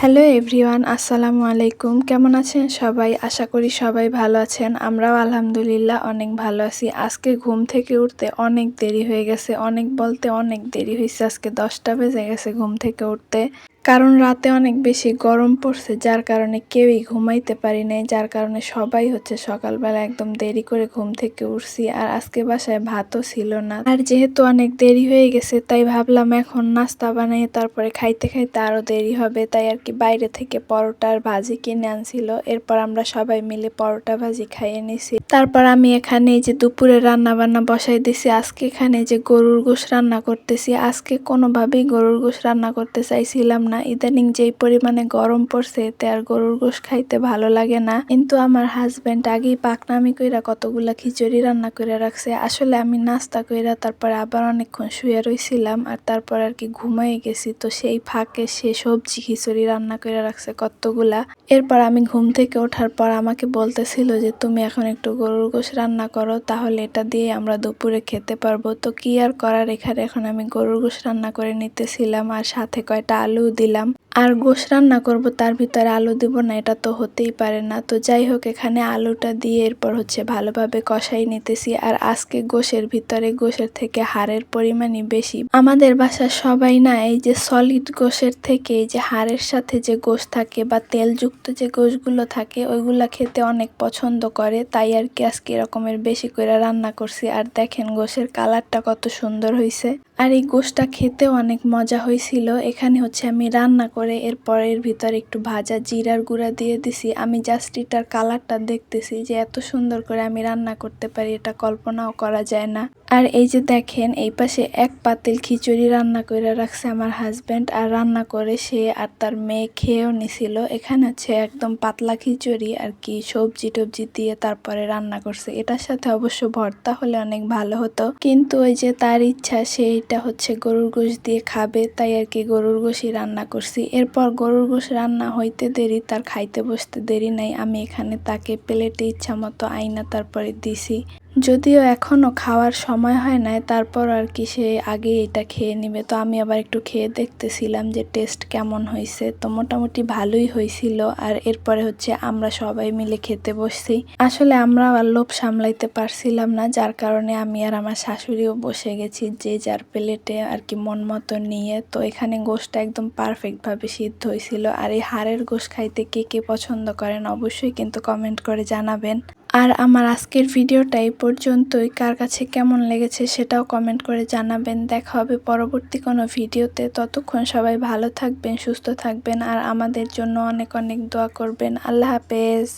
Hello everyone, আসসালামু আলাইকুম। কেমন আছেন সবাই? আশা করি সবাই ভালো আছেন। আমরাও আলহামদুলিল্লাহ অনেক ভালো আছি। আজকে ঘুম থেকে উঠতে অনেক দেরি হয়ে গেছে। অনেক বলতে অনেক দেরি হয়েছে আজকে দশটা বেজে গেছে ঘুম থেকে উঠতে। কারণ রাতে অনেক বেশি গরম পড়ছে, যার কারণে কেউই ঘুমাইতে পারি নাই, যার কারণে সবাই হচ্ছে সকালবেলা একদম দেরি করে ঘুম থেকে উঠছি আর আজকে বাসায় ভাতও ছিল না। আর যেহেতু অনেক দেরি হয়ে গেছে, তাই ভাবলাম এখন নাস্তা বানাই তারপরে খাইতে খাইতে আরও দেরি হবে, তাই আর কি বাইরে থেকে পরোটার ভাজি কিনে আনছিল। এরপর আমরা সবাই মিলে পরোটা ভাজি খাইয়ে নিছি। তারপর আমি এখানে যে দুপুরে রান্না বান্না বসাই দিছি, আজকে এখানে যে গরুর গোশ রান্না করতেছি। আজকে কোনোভাবেই গরুর গোশ রান্না করতে চাইছিলাম না। ইদানিং যেই পরিমাণে গরম পড়ছে, এতে আর গরুর গোশ খাইতে ভালো লাগে না। কিন্তু আমার হাজব্যান্ড আগেই পাকনামি কইরা কতগুলা খিচুড়ি রান্না করে রাখছে। আসলে আমি নাস্তা কইরা তারপরে আবার অনেকক্ষণ শুয়ে রইছিলাম আর তারপর আর কি ঘুমাই গেছি। তো সেই ফাঁকে সে সবজি খিচুড়ি রান্না করে রাখছে কতগুলা। এরপর আমি ঘুম থেকে ওঠার পর আমাকে বলতেছিল যে, তুমি এখন একটু গরুর গোশ রান্না করো, তাহলে এটা দিয়ে আমরা দুপুরে খেতে পারব। তো কি আর করার? এখানে এখন আমি গরুর গোশ রান্না করে নিতেছিলাম আর সাথে কয়টা আলু দিলাম। আর গোশ রান্না করব, তার ভিতরে আলু দিব না, এটা তো হতেই পারে না। তো যাই হোক, এখানে আলুটা দিয়ে এরপর হচ্ছে ভালোভাবে কষাই নিতেছি। আর আজকে গোশের ভিতরে, গোশের থেকে হাড়ের পরিমাণই বেশি। আমাদের বাসার সবাই না, এই যে সলিড গোশের থেকে, এই যে হাড়ের সাথে যে গোশ থাকে বা তেলযুক্ত যে গোশগুলো থাকে, ওইগুলা খেতে অনেক পছন্দ করে। তাই আর কি আজকে এরকমের বেশি করে রান্না করছি। আর দেখেন গোশের কালারটা কত সুন্দর হয়েছে আর এই গোশটা খেতেও অনেক মজা হয়েছিল এখানে হচ্ছে আমি রান্না করে এরপর এর ভিতরে একটু ভাজা জিরার গুঁড়া দিয়ে দিছি। আমি জাস্ট এটার কালারটা দেখতেছি যে এত সুন্দর করে আমি রান্না করতে পারি, এটা কল্পনাও করা যায় না। আর এই যে দেখেন, এই পাশে এক পাতিল খিচুড়ি রান্না করে রাখছে আমার হাজব্যান্ড আর রান্না করে সে আর তার মেয়ে খেয়েও নিছিল। এখানে হচ্ছে একদম পাতলা খিচুড়ি আর কি, সবজি টবজি দিয়ে তারপরে রান্না করছে। এটার সাথে অবশ্য ভর্তা হলে অনেক ভালো হতো। কিন্তু ওই যে তার ইচ্ছা সে এটা হচ্ছে গরুর গোশ দিয়ে খাবে, তাই আর কি গরুর গোশই রান্না করছি। এরপর গরুর গোশ রান্না হইতে দেরি, তার খাইতে বসতে দেরি নাই। আমি এখানে তাকে প্লেটে ইচ্ছা মতো আইনা তারপরে দিছি। যদিও এখনও খাওয়ার সময় হয় নাই, তারপর আর কি সে আগে এটা খেয়ে নিবে। তো আমি আবার একটু খেয়ে দেখতেছিলাম যে টেস্ট কেমন হয়েছে তো মোটামুটি ভালোই হয়েছিল আর এরপরে হচ্ছে আমরা সবাই মিলে খেতে বসছি। আসলে আমরা আর লোভ সামলাইতে পারছিলাম না, যার কারণে আমি আর আমার শাশুড়িও বসে গেছি যে যার প্লেটে আর কি মন মতো নিয়ে। তো এখানে গোশটা একদম পারফেক্টভাবে সিদ্ধ হয়েছিল আর এই হাড়ের গোশ খাইতে কে কে পছন্দ করেন অবশ্যই কিন্তু কমেন্ট করে জানাবেন। আর আমার আজকের ভিডিওটা এই পর্যন্তই। কার কাছে কেমন লেগেছে সেটাও কমেন্ট করে জানাবেন। দেখা হবে পরবর্তী কোনো ভিডিওতে। ততক্ষণ সবাই ভালো থাকবেন, সুস্থ থাকবেন আর আমাদের জন্য অনেক অনেক দোয়া করবেন। আল্লাহ হাফেজ।